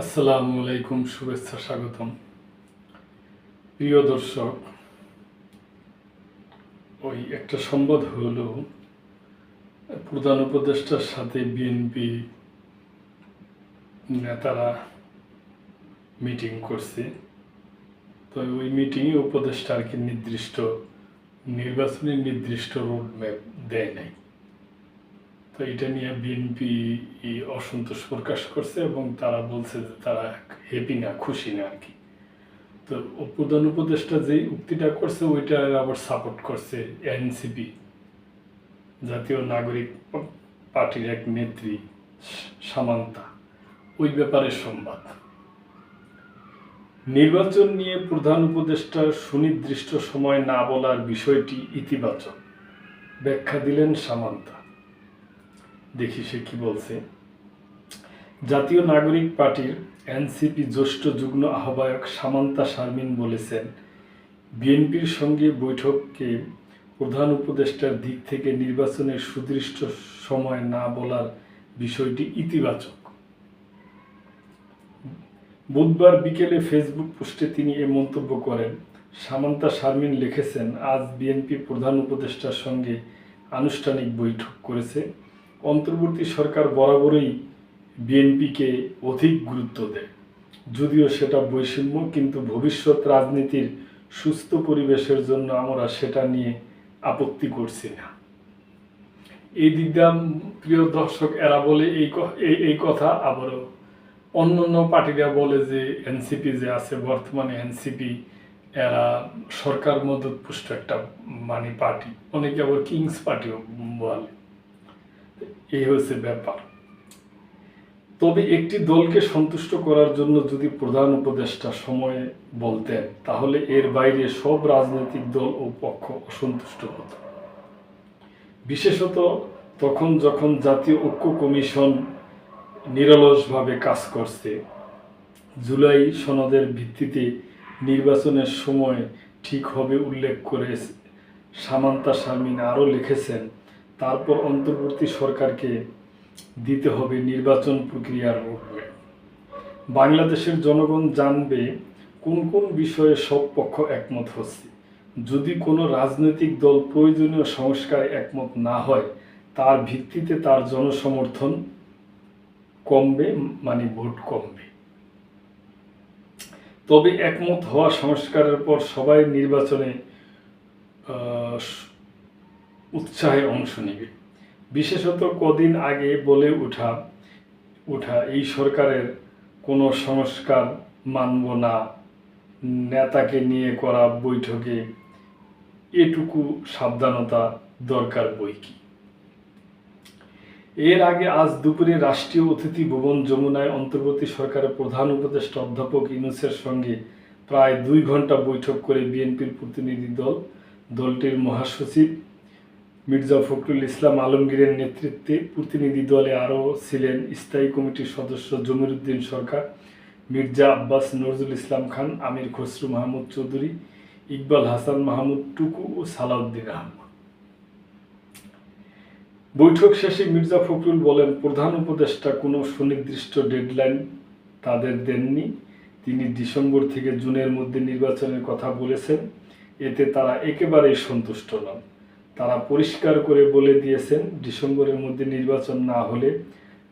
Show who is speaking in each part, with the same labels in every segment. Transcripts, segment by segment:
Speaker 1: আসসালামু আলাইকুম, শুভেচ্ছা, স্বাগতম। প্রিয় দর্শক, ওই একটা সংবাদ হলো, প্রধান উপদেষ্টার সাথে বিএনপি নেতারা মিটিং করছে। তো ওই মিটিংয়ে উপদেষ্টা আর কি নির্দিষ্ট নির্বাচনের নির্দিষ্ট রোড ম্যাপ দেয় নাই। তো এটা নিয়ে বিএনপি অসন্তোষ প্রকাশ করছে এবং তারা বলছে যে তারা হ্যাপি না, খুশি না আর কি। তো প্রধান উপদেষ্টা যে উক্তিটা করছে ওইটা আবার সাপোর্ট করছে এনসিপি জাতীয় নাগরিক পার্টির এক নেত্রী সামান্তা। ওই ব্যাপারে সংবাদ। নির্বাচন নিয়ে প্রধান উপদেষ্টার সুনির্দিষ্ট সময় না বলার বিষয়টি ইতিবাচক। ব্যাখ্যা দিলেন সামান্তা। দেখি সে কি বলছে। জাতীয় নাগরিক পার্টির এনসিপি জ্যেষ্ঠ যুগ্ম আহ্বায়ক সামান্তা শারমিন বলেছেন, বিএনপির সঙ্গে বৈঠককে প্রধান উপদেষ্টার দিক থেকে নির্বাচনের সুদৃষ্ট সময় না বলার বিষয়টি ইতিবাচক। বুধবার বিকেলে ফেসবুক পোস্টে তিনি এ মন্তব্য করেন। সামান্তা শারমিন লিখেছেন, আজ বিএনপি প্রধান উপদেষ্টার সঙ্গে আনুষ্ঠানিক বৈঠক করেছে। অন্তর্বর্তী সরকার বরাবরই বিএনপিকে অধিক গুরুত্ব দেয়। যদিও সেটা বৈষম্য, কিন্তু ভবিষ্যৎ রাজনীতির সুস্থ পরিবেশের জন্য আমরা সেটা নিয়ে আপত্তি করছি না। এই দিকটা প্রিয় দর্শক এরা বলে এই- এই কথা, আবারও অন্য অন্য পার্টিরা বলে যে এনসিপি যে আছে, বর্তমানে এনসিপি এরা সরকার মদত পুষ্ট একটা মানে পার্টি। অনেকে আবার কিংস পার্টিও বলে। এই হচ্ছে ব্যাপার। তবে একটি দলকে সন্তুষ্ট করার জন্য যদি প্রধান উপদেষ্টা সময়ে বলতেন, তাহলে এর বাইরে সব রাজনৈতিক দল ও পক্ষ অসন্তুষ্ট হতো। বিশেষত তখন যখন জাতীয় ঐক্য কমিশন নিরলসভাবে কাজ করছে, জুলাই সনদের ভিত্তিতে নির্বাচনের সময় ঠিক হবে উল্লেখ করে সামান্তা শারমিন আরও লিখেছেন তারপর অন্তর্বর্তী সরকারকে দিতে হবে নির্বাচন প্রক্রিয়ার রোডম্যাপ বাংলাদেশের জনগণ জানবে কোন কোন বিষয়ে সব পক্ষ একমত হচ্ছে। যদি কোনো রাজনৈতিক দল প্রয়োজনীয় সংস্কারে একমত না হয়, তার ভিত্তিতে তার জনসমর্থন কমবে মানে ভোট কমবে। তবে একমত হওয়া সংস্কারের পর সবাই নির্বাচনে উৎসাহে অংশ নেবে। বিশেষত কদিন আগে বলে ওঠা উঠা, এই সরকারের কোনো সংস্কার মানব না। নেতাকে নিয়ে করা বৈঠকে এটুকু সাবধানতা দরকার বই কি? এর আগে আজ দুপুরে রাষ্ট্রীয় অতিথি ভবন যমুনায় অন্তর্বর্তী সরকারের প্রধান উপদেষ্টা অধ্যাপক ইউনুসের সঙ্গে প্রায় দুই ঘণ্টা বৈঠক করে বিএনপির প্রতিনিধি দল, দলটির মহাসচিব মির্জা ফখরুল ইসলাম আলমগীরের নেতৃত্বে প্রতিনিধি দলে আরও ছিলেন স্থায়ী কমিটির সদস্য জমিরুদ্দিন সরকার, মির্জা আব্বাস নজরুল ইসলাম খান, আমির খসরু মাহমুদ চৌধুরী, ইকবাল হাসান মাহমুদ টুকু ও সালাউদ্দিন আহমদ। বৈঠক শেষে মির্জা ফখরুল বলেন, প্রধান উপদেষ্টা কোনো সুনির্দিষ্ট ডেডলাইন তাদের দেননি। তিনি ডিসেম্বর থেকে জুনের মধ্যে নির্বাচনের কথা বলেছেন। এতে তারা একেবারেই সন্তুষ্ট নন। তারা পরিষ্কার করে বলে দিয়েছেন ডিসেম্বরের মধ্যে নির্বাচন না হলে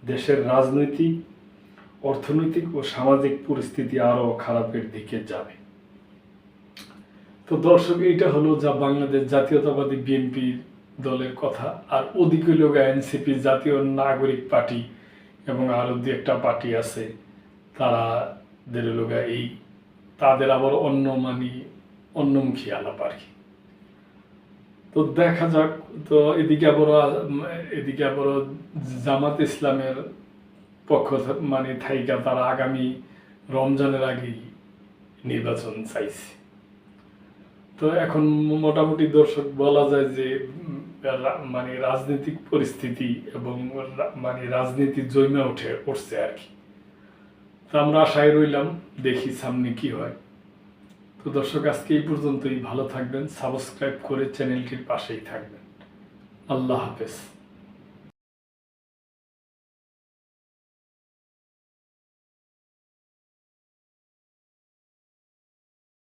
Speaker 1: দেশের রাজনৈতিক, অর্থনৈতিক ও সামাজিক পরিস্থিতি আরও খারাপের দিকে যাবে। তো দর্শক, এইটা হলো যা বাংলাদেশ জাতীয়তাবাদী বিএনপি দলের কথা। আর ওদিকে লোক এনসিপি জাতীয় নাগরিক পার্টি এবং আরও দু একটা পার্টি আছে। তারা দের লোক এই, তাদের আবার অন্য মানে অন্যমুখী আলাপ আর কি। তো দেখা যাক, তো এদিকে আবার এদিকে আবার জামাত ইসলামের পক্ষ মানে থাইকা তারা আগামী রমজানের আগেই নির্বাচন চাইছে। তো এখন মোটামুটি দর্শক বলা যায় যে মানে রাজনৈতিক পরিস্থিতি এবং মানে রাজনীতি জমে ওঠে উঠছে আর কি। তো আমরা আশায় রইলাম, দেখি সামনে কি হয়। তো দর্শক আজকে এই পর্যন্তই। ভালো থাকবেন সাবস্ক্রাইব করে চ্যানেলটির পাশেই থাকবেন। আল্লাহ হাফেজ।